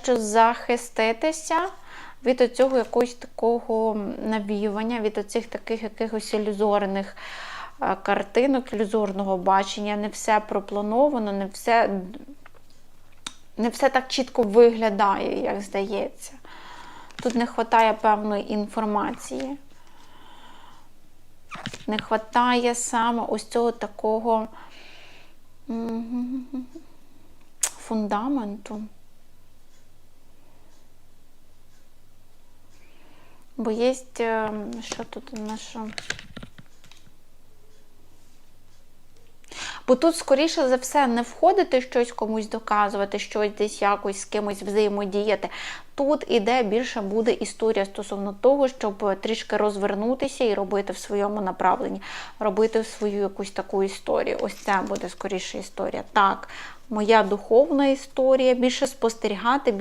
дещо захиститися від цього якогось такого навіювання, від оцих таких якихось ілюзорних е, картинок, ілюзорного бачення. Не все проплановано, не все, не все так чітко виглядає, як здається. Тут не вистачає певної інформації. Не вистачає саме ось цього такого фундаменту. Бо є, е, що тут що? Бо тут, скоріше за все, не входити щось комусь доказувати, щось десь якось з кимось взаємодіяти. Тут іде більше буде історія стосовно того, щоб трішки розвернутися і робити в своєму направленні, робити свою якусь таку історію. Ось це буде скоріше історія. Так, моя духовна історія, більше спостерігати.